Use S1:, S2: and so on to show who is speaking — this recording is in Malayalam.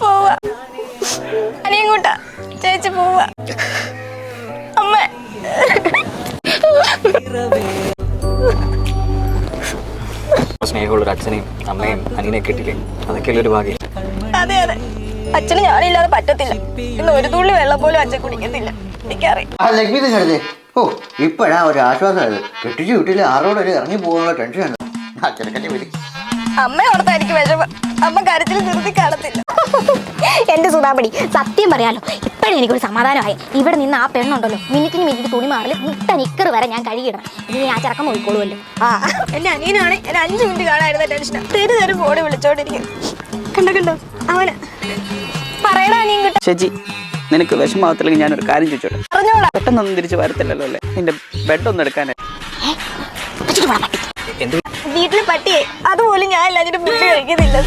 S1: പോവാ. അനിയും ചേച്ചി പോവാ. അമ്മ.
S2: സ്നേഹമുള്ള അച്ഛനെയും അമ്മയും അനിയനെയും കിട്ടില്ലേ അതൊക്കെ ഒരു ഭാഗ്യം.
S1: അതെ അതെ. അച്ഛന് ഞാനില്ലാതെ പറ്റത്തില്ല. ഇന്ന് ഒരു തുള്ളി വെള്ളം പോലും അച്ഛൻ കുടിക്കത്തില്ല. എനിക്കറിയാം.
S3: ആ ലക്ഷ്മി കരുതേ ഓ ഇപ്പോഴാ ഒരു ആശ്വാസമായത് കെട്ടിച്ചു വീട്ടിൽ ആറോടെ ഇറങ്ങി പോകാനുള്ള ടെൻഷനാണ് ആ ചെറുക്കന്റെ വീട്
S1: അമ്മ ഓർത്താ എനിക്ക് വിഷമം. അമ്മ കരച്ചിൽ നിർത്തി കാണത്തില്ല.
S4: എന്റെ സുതാപടി സത്യം പറയാലോ ഇപ്പോഴും എനിക്കൊരു സമാധാനമായി. ഇവിടെ നിന്ന് ആ പെണ്ണുണ്ടല്ലോ മിനിറ്റിന് മിനിറ്റ് തുണി മാറൽ മുട്ട നിക്കർ വരെ ഞാൻ കഴുകിയിടണം. ഇനി ആ ചെറുക്കം പോയിക്കോളുമല്ലോ.
S1: ആ എന്റെ അനിയനാണ് എന്നെ അഞ്ചു മിനിറ്റ് കാണായിരുന്ന ടെൻഷൻ തെരു തെരു ഫോണ് വിളിച്ചോണ്ടിരിക്കും കണ്ടോ കണ്ടോ? അവന്. പറയണ അനിയും കിട്ടും.
S5: ചേച്ചി നിനക്ക് വിഷമാവത്തില്ലെങ്കിൽ ഞാനൊരു കാര്യം ചോദിച്ചോട്ടെ? പെട്ടെന്നൊന്നും തിരിച്ചു വരത്തില്ലല്ലോ അല്ലേ? നിന്റെ ബെഡ് ഒന്ന് എടുക്കാനായി
S1: വീട്ടിൽ പട്ടിയെ അതുപോലും ഞാൻ എല്ലാവരും ഫുഡ് കഴിക്കുന്നില്ല.